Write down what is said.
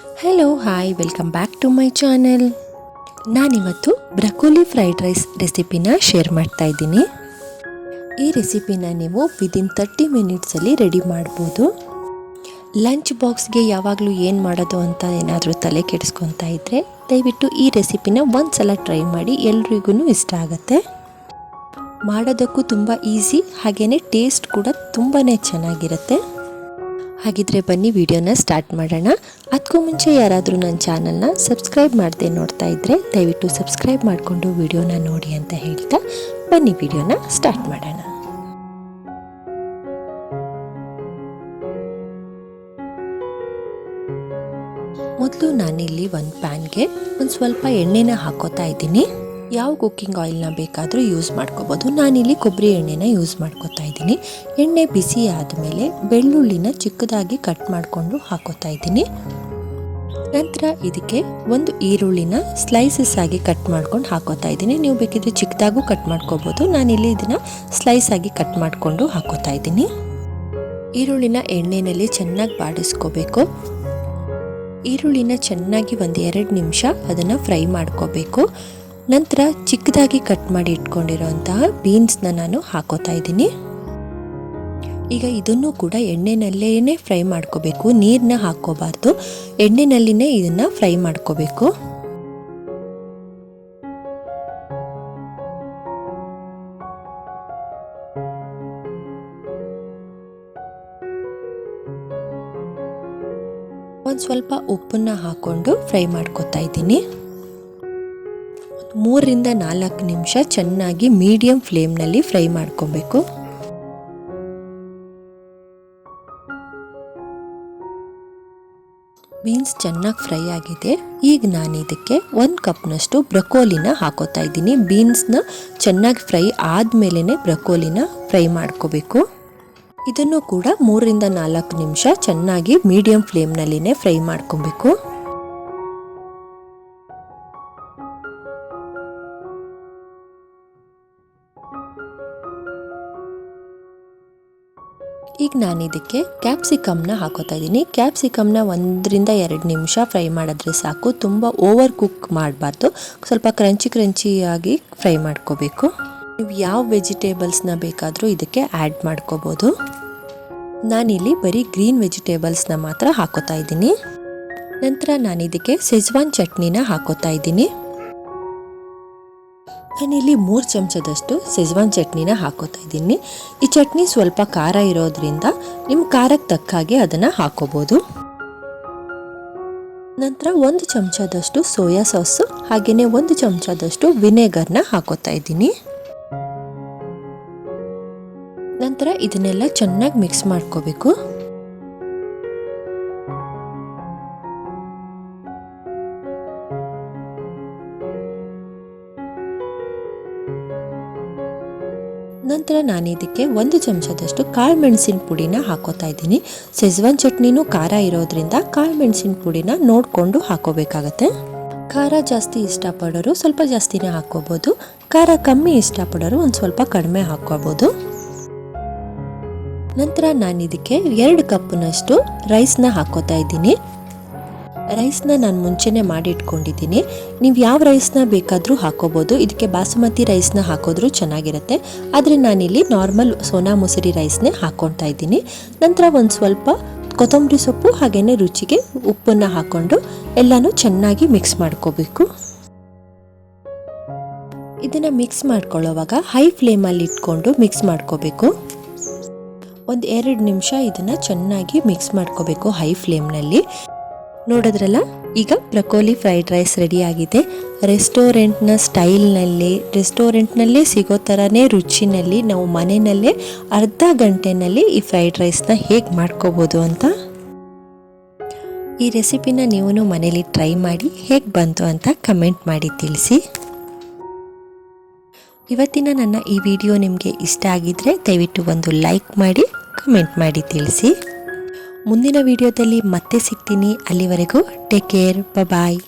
Hello hi welcome back to my channel ನಾನಿವತ್ತು broccoli fried rice ರೆಸಿಪಿನ share ಮಾಡ್ತಾ ಇದ್ದೀನಿ. ಈ ರೆಸಿಪಿನ ನೀವು ವಿದಿನ್ ತರ್ಟಿ ಮಿನಿಟ್ಸಲ್ಲಿ ರೆಡಿ ಮಾಡ್ಬೋದು. ಲಂಚ್ ಬಾಕ್ಸ್ಗೆ ಯಾವಾಗಲೂ ಏನು ಮಾಡೋದು ಅಂತ ಏನಾದರೂ ತಲೆ ಕೆಡಿಸ್ಕೊತಾ ಇದ್ದರೆ ದಯವಿಟ್ಟು ಈ ರೆಸಿಪಿನ ಒಂದು ಸಲ ಟ್ರೈ ಮಾಡಿ ಎಲ್ರಿಗೂ ಇಷ್ಟ ಆಗುತ್ತೆ. ಮಾಡೋದಕ್ಕೂ ತುಂಬ ಈಸಿ ಹಾಗೆಯೇ ಟೇಸ್ಟ್ ಕೂಡ ತುಂಬಾ ಚೆನ್ನಾಗಿರುತ್ತೆ. ಹಾಗಿದ್ರೆ ಬನ್ನಿ ವಿಡಿಯೋನ ಸ್ಟಾರ್ಟ್ ಮಾಡೋಣ. ಅದಕ್ಕೂ ಮುಂಚೆ ಯಾರಾದರೂ ನನ್ನ ಚಾನಲ್ನ ಸಬ್ಸ್ಕ್ರೈಬ್ ಮಾಡದೆ ನೋಡ್ತಾ ಇದ್ದರೆ ದಯವಿಟ್ಟು ಸಬ್ಸ್ಕ್ರೈಬ್ ಮಾಡಿಕೊಂಡು ವಿಡಿಯೋನ ನೋಡಿ ಅಂತ ಹೇಳ್ತಾ ಬನ್ನಿ ವಿಡಿಯೋನ ಸ್ಟಾರ್ಟ್ ಮಾಡೋಣ. ಮೊದಲು ನಾನಿಲ್ಲಿ ಒಂದು ಪ್ಯಾನ್ಗೆ ಒಂದು ಸ್ವಲ್ಪ ಎಣ್ಣೆನ ಹಾಕೋತಾ ಇದ್ದೀನಿ. ಯಾವ ಕುಕ್ಕಿಂಗ್ ಆಯಿಲ್ನ ಬೇಕಾದರೂ ಯೂಸ್ ಮಾಡ್ಕೋಬೋದು. ನಾನಿಲ್ಲಿ ಕೊಬ್ಬರಿ ಎಣ್ಣೆನ ಯೂಸ್ ಮಾಡ್ಕೋತಾ ಇದ್ದೀನಿ. ಎಣ್ಣೆ ಬಿಸಿ ಆದಮೇಲೆ ಬೆಳ್ಳುಳ್ಳಿನ ಚಿಕ್ಕದಾಗಿ ಕಟ್ ಮಾಡಿಕೊಂಡು ಹಾಕೋತಾ ಇದ್ದೀನಿ. ನಂತರ ಇದಕ್ಕೆ ಒಂದು ಈರುಳ್ಳಿನ ಸ್ಲೈಸಸ್ ಆಗಿ ಕಟ್ ಮಾಡ್ಕೊಂಡು ಹಾಕೋತಾ ಇದ್ದೀನಿ. ನೀವು ಬೇಕಿದ್ರೆ ಚಿಕ್ಕದಾಗೂ ಕಟ್ ಮಾಡ್ಕೋಬೋದು. ನಾನಿಲ್ಲಿ ಇದನ್ನು ಸ್ಲೈಸ್ ಆಗಿ ಕಟ್ ಮಾಡಿಕೊಂಡು ಹಾಕೋತಾ ಇದ್ದೀನಿ. ಈರುಳ್ಳಿನ ಎಣ್ಣೆಯಲ್ಲಿ ಚೆನ್ನಾಗಿ ಬಾಡಿಸ್ಕೋಬೇಕು. ಈರುಳ್ಳಿನ ಚೆನ್ನಾಗಿ ಒಂದು ಎರಡು ನಿಮಿಷ ಅದನ್ನು ಫ್ರೈ ಮಾಡ್ಕೋಬೇಕು. ನಂತರ ಚಿಕ್ಕದಾಗಿ ಕಟ್ ಮಾಡಿ ಇಟ್ಕೊಂಡಿರೋಂತಹ ಬೀನ್ಸ್ನ ನಾನು ಹಾಕೋತಾ ಇದ್ದೀನಿ. ಈಗ ಇದನ್ನು ಕೂಡ ಎಣ್ಣೆನಲ್ಲೇ ಫ್ರೈ ಮಾಡ್ಕೋಬೇಕು. ನೀರನ್ನ ಹಾಕೋಬಾರ್ದು ಎಣ್ಣೆನಲ್ಲಿನೇ ಇದನ್ನು ಫ್ರೈ ಮಾಡ್ಕೋಬೇಕು. ಒಂದು ಸ್ವಲ್ಪ ಉಪ್ಪನ್ನ ಹಾಕ್ಕೊಂಡು ಫ್ರೈ ಮಾಡ್ಕೋತಾ ಇದ್ದೀನಿ. ಮೂರರಿಂದ ನಾಲ್ಕು ನಿಮಿಷ ಚೆನ್ನಾಗಿ ಮೀಡಿಯಂ ಫ್ಲೇಮ್ನಲ್ಲಿ ಫ್ರೈ ಮಾಡ್ಕೊಬೇಕು. ಬೀನ್ಸ್ ಚೆನ್ನಾಗಿ ಫ್ರೈ ಆಗಿದೆ. ಈಗ ನಾನು ಇದಕ್ಕೆ ಒಂದು ಕಪ್ನಷ್ಟು ಬ್ರಕೋಲಿನ ಹಾಕೋತಾ ಇದ್ದೀನಿ. ಬೀನ್ಸ್ನ ಚೆನ್ನಾಗಿ ಫ್ರೈ ಆದಮೇಲೆ ಬ್ರಕೋಲಿನ ಫ್ರೈ ಮಾಡ್ಕೋಬೇಕು. ಇದನ್ನು ಕೂಡ ಮೂರರಿಂದ ನಾಲ್ಕು ನಿಮಿಷ ಚೆನ್ನಾಗಿ ಮೀಡಿಯಂ ಫ್ಲೇಮ್ನಲ್ಲಿನೇ ಫ್ರೈ ಮಾಡ್ಕೊಬೇಕು. ಈಗ ನಾನು ಇದಕ್ಕೆ ಕ್ಯಾಪ್ಸಿಕಮ್ನ ಹಾಕೋತಾ ಇದ್ದೀನಿ ಕ್ಯಾಪ್ಸಿಕಮ್ನ ಒಂದರಿಂದ ಎರಡು ನಿಮಿಷ ಫ್ರೈ ಮಾಡಿದ್ರೆ ಸಾಕು. ತುಂಬ ಓವರ್ ಕುಕ್ ಮಾಡಬಾರ್ದು. ಸ್ವಲ್ಪ ಕ್ರಂಚಿ ಕ್ರಂಚಿಯಾಗಿ ಫ್ರೈ ಮಾಡ್ಕೋಬೇಕು. ನೀವು ಯಾವ ವೆಜಿಟೇಬಲ್ಸ್ನ ಬೇಕಾದರೂ ಇದಕ್ಕೆ ಆ್ಯಡ್ ಮಾಡ್ಕೋಬೋದು. ನಾನಿಲ್ಲಿ ಬರೀ ಗ್ರೀನ್ ವೆಜಿಟೇಬಲ್ಸ್ನ ಮಾತ್ರ ಹಾಕೋತಾ ಇದ್ದೀನಿ ನಂತರ ನಾನು ಇದಕ್ಕೆ ಸೆಜ್ವಾನ್ ಚಟ್ನಿನ ಹಾಕೋತಾ ಇದ್ದೀನಿ ನಾನಿಲ್ಲಿ ಮೂರು ಚಮಚದಷ್ಟು ಸೆಜ್ವಾನ್ ಚಟ್ನಿನ ಹಾಕೋತಾ ಇದ್ದೀನಿ. ಈ ಚಟ್ನಿ ಸ್ವಲ್ಪ ಖಾರ ಇರೋದ್ರಿಂದ ನಿಮ್ಮ ಖಾರಕ್ಕೆ ತಕ್ಕ ಹಾಗೆ ಅದನ್ನು ಹಾಕೋಬೋದು. ನಂತರ ಒಂದು ಚಮಚದಷ್ಟು ಸೋಯಾ ಸಾಸು ಹಾಗೆಯೇ ಒಂದು ಚಮಚದಷ್ಟು ವಿನೆಗರ್ನ ಹಾಕೋತಾ ಇದ್ದೀನಿ. ನಂತರ ಇದನ್ನೆಲ್ಲ ಚೆನ್ನಾಗಿ ಮಿಕ್ಸ್ ಮಾಡ್ಕೋಬೇಕು. ನಂತರ ನಾನು ಇದಕ್ಕೆ ಒಂದು ಚಮಚದಷ್ಟು ಕಾಳು ಮೆಣಸಿನ ಪುಡಿನ ಹಾಕೋತಾ ಇದ್ದೀನಿ. ಸೆಜ್ವಾನ್ ಚಟ್ನಿನೂ ಖಾರ ಇರೋದ್ರಿಂದ ಕಾಳು ಮೆಣಸಿನ ಪುಡಿನ ನೋಡಿಕೊಂಡು ಹಾಕೋಬೇಕಾಗತ್ತೆ. ಖಾರ ಜಾಸ್ತಿ ಇಷ್ಟಪಡೋರು ಸ್ವಲ್ಪ ಜಾಸ್ತಿನೇ ಹಾಕೋಬೋದು ಖಾರ ಕಮ್ಮಿ ಇಷ್ಟಪಡೋರು ಒಂದು ಸ್ವಲ್ಪ ಕಡಿಮೆ ಹಾಕೋಬೋದು ನಂತರ ನಾನು ಇದಕ್ಕೆ ಎರಡು ಕಪ್ನಷ್ಟು ರೈಸ್ನ ಹಾಕೋತಾ ಇದ್ದೀನಿ. ರೈಸ್ನ ನಾನು ಮುಂಚೆನೇ ಮಾಡಿ ಇಟ್ಕೊಂಡಿದ್ದೀನಿ ನೀವು ಯಾವ ರೈಸ್ನ ಬೇಕಾದರೂ ಹಾಕೋಬೋದು. ಇದಕ್ಕೆ ಬಾಸುಮತಿ ರೈಸ್ನ ಹಾಕೋದ್ರೂ ಚೆನ್ನಾಗಿರುತ್ತೆ. ಆದರೆ ನಾನಿಲ್ಲಿ ನಾರ್ಮಲ್ ಸೋನಾ ಮೊಸರಿ ರೈಸ್ನೇ ಹಾಕ್ಕೊತಾ ಇದ್ದೀನಿ. ನಂತರ ಒಂದು ಸ್ವಲ್ಪ ಕೊತ್ತಂಬರಿ ಸೊಪ್ಪು ಹಾಗೆಯೇ ರುಚಿಗೆ ಉಪ್ಪನ್ನು ಹಾಕ್ಕೊಂಡು ಎಲ್ಲನೂ ಚೆನ್ನಾಗಿ ಮಿಕ್ಸ್ ಮಾಡ್ಕೋಬೇಕು. ಇದನ್ನು ಮಿಕ್ಸ್ ಮಾಡ್ಕೊಳ್ಳೋವಾಗ ಹೈ ಫ್ಲೇಮಲ್ಲಿ ಇಟ್ಕೊಂಡು ಮಿಕ್ಸ್ ಮಾಡ್ಕೋಬೇಕು. ಒಂದು ಎರಡು ನಿಮಿಷ ಇದನ್ನು ಚೆನ್ನಾಗಿ ಮಿಕ್ಸ್ ಮಾಡ್ಕೋಬೇಕು ಹೈ ಫ್ಲೇಮ್ನಲ್ಲಿ. ನೋಡಿದ್ರಲ್ಲ? ಈಗ ಬ್ರಕೋಲಿ ಫ್ರೈಡ್ ರೈಸ್ ರೆಡಿ ಆಗಿದೆ ರೆಸ್ಟೋರೆಂಟ್ನ ಸ್ಟೈಲ್ನಲ್ಲಿ, ರೆಸ್ಟೋರೆಂಟ್ನಲ್ಲೇ ಸಿಗೋ ಥರನೇ ರುಚಿನಲ್ಲಿ ನಾವು ಮನೆಯಲ್ಲೇ ಅರ್ಧ ಗಂಟೆನಲ್ಲಿ ಈ ಫ್ರೈಡ್ ರೈಸ್ನ ಹೇಗೆ ಮಾಡ್ಕೋಬೋದು ಅಂತ? ಈ ರೆಸಿಪಿನ ನೀವು ಮನೇಲಿ ಟ್ರೈ ಮಾಡಿ ಹೇಗೆ ಬಂತು ಅಂತ ಕಮೆಂಟ್ ಮಾಡಿ ತಿಳಿಸಿ. ಇವತ್ತಿನ ನನ್ನ ಈ ವಿಡಿಯೋ ನಿಮಗೆ ಇಷ್ಟ ಆಗಿದ್ದರೆ ದಯವಿಟ್ಟು ಒಂದು ಲೈಕ್ ಮಾಡಿ, ಕಮೆಂಟ್ ಮಾಡಿ ತಿಳಿಸಿ. ಮುಂದಿನ ವಿಡಿಯೋದಲ್ಲಿ ಮತ್ತೆ ಸಿಗ್ತೀನಿ. ಅಲ್ಲಿವರೆಗೂ ಟೇಕ್ ಕೇರ್ ಬಾಯ್